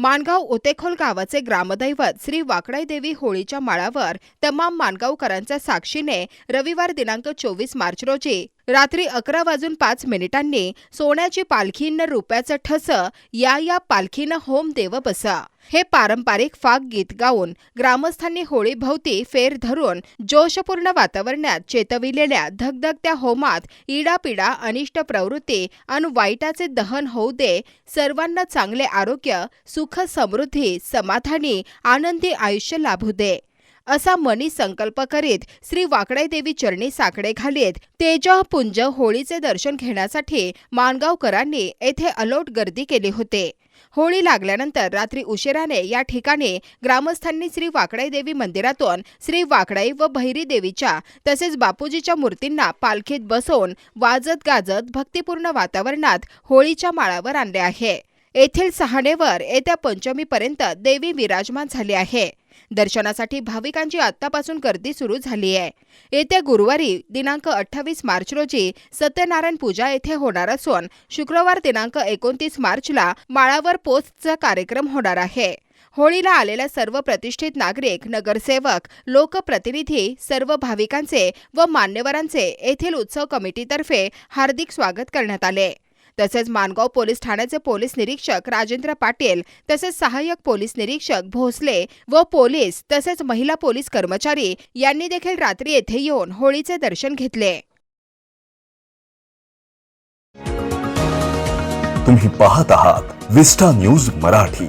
माणगाव ओतेखोल गावाचे ग्रामदैवत श्री वाकडाई देवी होळीच्या माळावर तमाम माणगावकरांच्या साक्षीने रविवार दिनांक चोवीस मार्च रोजी रात्री अकरा वाजून पाच मिनिटांनी सोन्याची पालखीनं रुपयाचं ठस या या पालखीनं होम देव बस. हे पारंपरिक फाग गीत गाऊन ग्रामस्थांनी होळीभोवती फेर धरून जोशपूर्ण वातावरणात चेतविलेल्या धगधगत्या होमात इडापिडा अनिष्ट प्रवृत्ती आणि वाईटाचे दहन होऊ दे सर्वांना चांगले आरोग्य सुख समृद्धी समाधानी आनंदी आयुष्य लाभू दे. असा मनी संकल्प करीत श्री वाकडाई देवी चरणी साकडे घालीत. तेजपुंज होळीचे दर्शन घेण्यासाठी माणगावकरांनी येथे अलोट गर्दी केली होते. होळी लागल्यानंतर रात्री उशिराने या ठिकाणी ग्रामस्थांनी श्री वाकडाई देवी मंदिरातून श्री वाकडाई व भैरी देवीच्या तसेच बापूजीच्या मूर्तींना पालखीत बसवून वाजत गाजत भक्तिपूर्ण वातावरणात होळीच्या माळावर आणले आहे. येथील सहाणेवर येत्या पंचमीपर्यंत देवी विराजमान झाली आहे. दर्शनासाठी भाविकांची आतापासून गर्दी सुरू झाली आहे. येत्या गुरुवारी दिनांक अठ्ठावीस मार्च रोजी सत्यनारायण पूजा येथे होणार असून शुक्रवार दिनांक एकोणतीस मार्चला माळावर पोस्टचा कार्यक्रम होणार आहे. होळीला आलेल्या सर्व प्रतिष्ठित नागरिक नगरसेवक लोकप्रतिनिधी सर्व भाविकांचे व मान्यवरांचे येथील उत्सव कमिटीतर्फे हार्दिक स्वागत करण्यात आले. तसेच मानगाव पोलीस ठाण्याचे पोलीस निरीक्षक राजेंद्र पाटील तसेच सहाय्यक पोलीस निरीक्षक भोसले व पोलीस तसेच महिला पोलीस कर्मचारी यांनी देखील रात्री येथे येऊन होळीचे दर्शन घेतले. तुम्ही पाहत आहात विस्टा न्यूज मराठी.